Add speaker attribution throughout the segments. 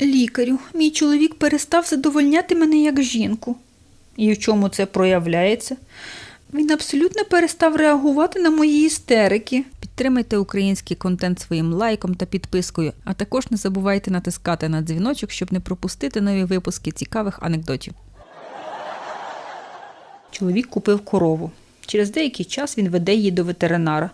Speaker 1: Лікарю, мій чоловік перестав задовольняти мене як жінку. І в чому це проявляється? Він абсолютно перестав реагувати на мої істерики. Підтримайте український контент своїм лайком та підпискою, а також не забувайте натискати на дзвіночок, щоб не пропустити нові випуски цікавих анекдотів. Чоловік купив корову. Через деякий час він веде її до ветеринара.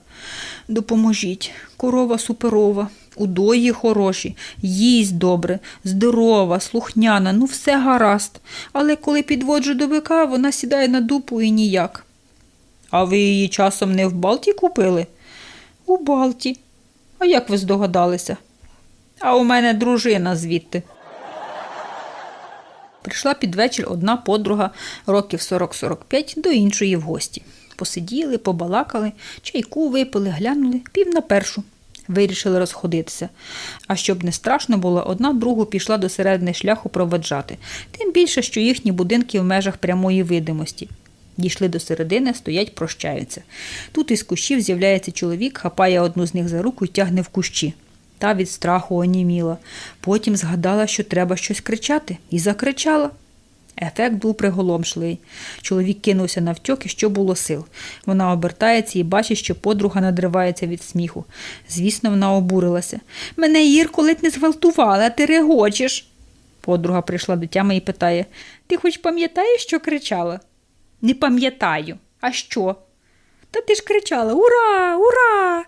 Speaker 1: Допоможіть, корова суперова, удої хороші, їсть добре, здорова, слухняна, ну все гаразд. Але коли підводжу до бика, вона сідає на дупу і ніяк. А ви її часом не в Балті купили? У Балті. А як ви здогадалися? А у мене дружина звідти. Прийшла під вечір одна подруга років 40-45 до іншої в гості. Посиділи, побалакали, чайку випили, глянули пів на першу. Вирішили розходитися. А щоб не страшно було, одна другу пішла до середини шляху проведжати, тим більше, що їхні будинки в межах прямої видимості. Дійшли до середини, стоять, прощаються. Тут із кущів з'являється чоловік, хапає одну з них за руку і тягне в кущі. Та від страху оніміла. Потім згадала, що треба щось кричати, і закричала. Ефект був приголомшливий. Чоловік кинувся навтьок і що було сил. Вона обертається і бачить, що подруга надривається від сміху. Звісно, вона обурилася. Мене Ірко ледь не зґвалтувала, ти регочеш. Подруга прийшла до тями і питає: Ти хоч пам'ятаєш, що кричала? Не пам'ятаю. А що? Та ти ж кричала Ура! Ура!